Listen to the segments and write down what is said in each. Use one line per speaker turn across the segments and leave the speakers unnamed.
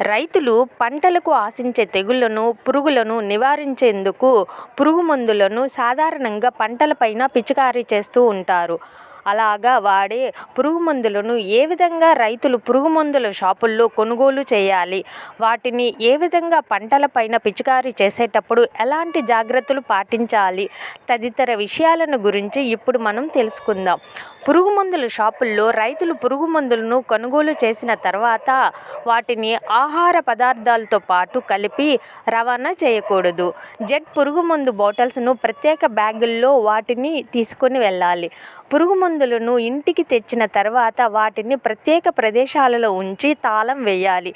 రైతులు పంటలకు ఆశించే తెగుళ్ళను పురుగులను నివారించేందుకు పురుగుమందులను సాధారణంగా పంటల పైన పిచికారీ చేస్తూ ఉంటారు. అలాగా వాడే పురుగు మందులను ఏ విధంగా రైతులు పురుగుమందుల షాపుల్లో కొనుగోలు చేయాలి? వాటిని ఏ విధంగా పంటల పైన పిచికారీ చేసేటప్పుడు ఎలాంటి జాగ్రత్తలు పాటించాలి? తదితర విషయాలను గురించి ఇప్పుడు మనం తెలుసుకుందాం. పురుగుమందుల షాపుల్లో రైతులు పురుగు మందులను కొనుగోలు చేసిన తర్వాత వాటిని ఆహార పదార్థాలతో పాటు కలిపి రవాణా చేయకూడదు. జెట్ పురుగుమందు బాటిల్స్ను ప్రత్యేక బ్యాగుల్లో వాటిని తీసుకొని వెళ్ళాలి. పురుగుమందులను ఇంటికి తెచ్చిన తర్వాత వాటిని ప్రత్యేక ప్రదేశాలలో ఉంచి తాళం వేయాలి.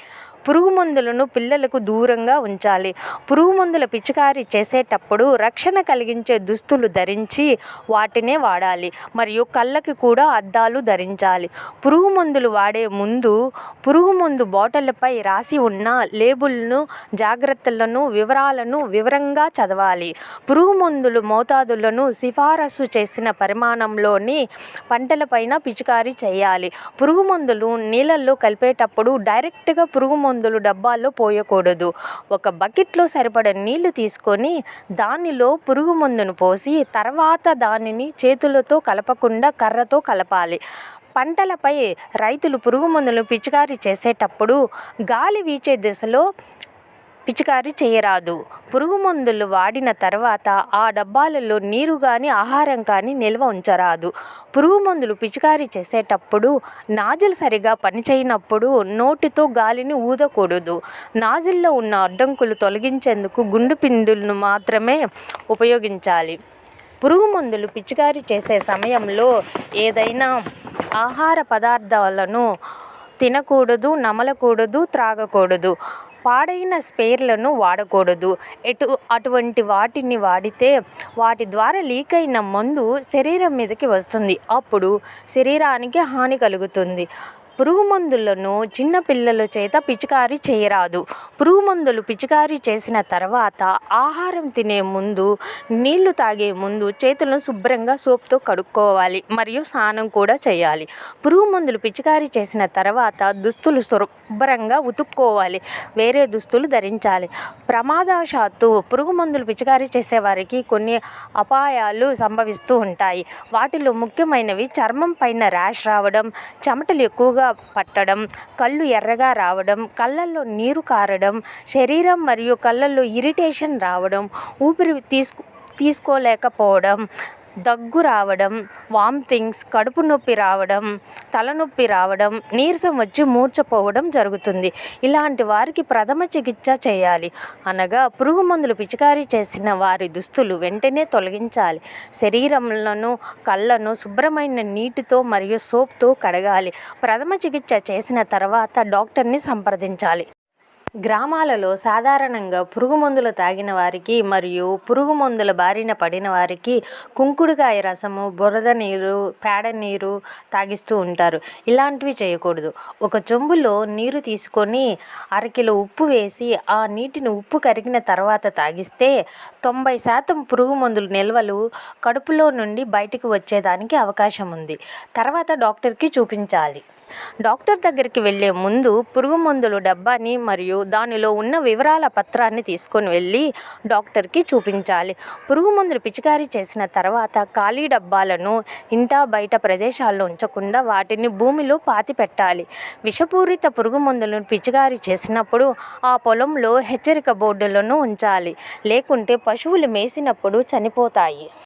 పురుగుమందులను పిల్లలకు దూరంగా ఉంచాలి. పురుగుమందుల పిచికారీ చేసేటప్పుడు రక్షణ కలిగించే దుస్తులు ధరించి వాటినే వాడాలి. మరియు కళ్ళకి కూడా అద్దాలు ధరించాలి. పురుగుమందులు వాడే ముందు పురుగుమందు బాటిళ్ళపై రాసి ఉన్న లేబుల్ను జాగ్రత్తలను వివరాలను వివరంగా చదవాలి. పురుగుమందులు మోతాదులను సిఫారసు చేసిన పరిమాణంలోని పంటలపైన పిచికారీ చేయాలి. పురుగుమందులు నీళ్ళల్లో కలిపేటప్పుడు డైరెక్ట్గా మందులు డబ్బాల్లో పోయకూడదు. ఒక బకెట్లో సరిపడ నీళ్ళు తీసుకొని దానిలో పురుగు మందును పోసి తర్వాత దానిని చేతులతో కలపకుండా కర్రతో కలపాలి. పంటలపై రైతులు పురుగు మందులు పిచికారీ చేసేటప్పుడు గాలి వీచే దిశలో పిచికారీ చేయరాదు. పురుగుమందులు వాడిన తర్వాత ఆ డబ్బాలలో నీరు కానీ ఆహారం కానీ నిల్వ ఉంచరాదు. పురుగుమందులు పిచికారీ చేసేటప్పుడు నాజిల్ సరిగా పనిచేయనప్పుడు నోటితో గాలిని ఊదకూడదు. నాజిల్లో ఉన్న అడ్డంకులు తొలగించేందుకు గుండు పిండులను మాత్రమే ఉపయోగించాలి. పురుగు మందులు పిచికారీ చేసే సమయంలో ఏదైనా ఆహార పదార్థాలను తినకూడదు నమలకూడదు త్రాగకూడదు. పాడైన స్పేర్లను వాడకూడదు. ఎటు అటువంటి వాటిని వాడితే వాటి ద్వారా లీక్ అయిన మందు శరీరం మీదకి వస్తుంది. అప్పుడు శరీరానికి హాని కలుగుతుంది. పురుగు మందులను చిన్నపిల్లల చేత పిచికారీ చేయరాదు. పురుగుమందులు పిచికారీ చేసిన తర్వాత ఆహారం తినే ముందు నీళ్ళు తాగే ముందు చేతులను శుభ్రంగా సోప్తో కడుక్కోవాలి మరియు స్నానం కూడా చేయాలి. పురుగుమందులు పిచికారీ చేసిన తర్వాత దుస్తులు శుభ్రంగా ఉతుక్కోవాలి వేరే దుస్తులు ధరించాలి. ప్రమాదవశాత్తు పురుగుమందులు పిచికారీ చేసేవారికి కొన్ని అపాయాలు సంభవిస్తూ ఉంటాయి. వాటిలో ముఖ్యమైనవి చర్మం పైన ర్యాష్ రావడం చెమటలు ఎక్కువగా పట్టడం కళ్ళు ఎర్రగా రావడం కళ్ళల్లో నీరు కారడం శరీరం మరియు కళ్ళల్లో ఇరిటేషన్ రావడం ఊపిరి తీసుకు తీసుకోలేకపోవడం దగ్గు రావడం వామిటింగ్స్ కడుపు నొప్పి రావడం తలనొప్పి రావడం నీరసం వచ్చి మూర్ఛపోవడం జరుగుతుంది. ఇలాంటి వారికి ప్రథమ చికిత్స చేయాలి. అనగా పురుగుమందులు పిచికారీ చేసిన వారి దుస్తులు వెంటనే తొలగించాలి. శరీరంలను కళ్ళను శుభ్రమైన నీటితో మరియు సోప్తో కడగాలి. ప్రథమ చికిత్స చేసిన తర్వాత డాక్టర్ని సంప్రదించాలి. గ్రామాలలో సాధారణంగా పురుగుమందులు తాగిన వారికి మరియు పురుగు మందుల బారిన పడిన వారికి కుంకుడుకాయ రసము బురద నీరు పేడ నీరు తాగిస్తూ ఉంటారు. ఇలాంటివి చేయకూడదు. ఒక చెంబులో నీరు తీసుకొని అరకిలో ఉప్పు వేసి ఆ నీటిని ఉప్పు కరిగిన తర్వాత తాగిస్తే తొంభై శాతం పురుగుమందుల నిల్వలు కడుపులో నుండి బయటకు వచ్చేదానికి అవకాశం ఉంది. తర్వాత డాక్టర్కి చూపించాలి. డాక్టర్ దగ్గరికి వెళ్ళే ముందు పురుగుమందుల డబ్బాని మరియు దానిలో ఉన్న వివరాల పత్రాన్ని తీసుకొని వెళ్ళి డాక్టర్కి చూపించాలి. పురుగుమందులు పిచికారీ చేసిన తర్వాత ఖాళీ డబ్బాలను ఇంటా బయట ప్రదేశాల్లో ఉంచకుండా వాటిని భూమిలో పాతి పెట్టాలి. విషపూరిత పురుగుమందులను పిచికారీ చేసినప్పుడు ఆ పొలంలో హెచ్చరిక బోర్డులను ఉంచాలి. లేకుంటే పశువులు మేసినప్పుడు చనిపోతాయి.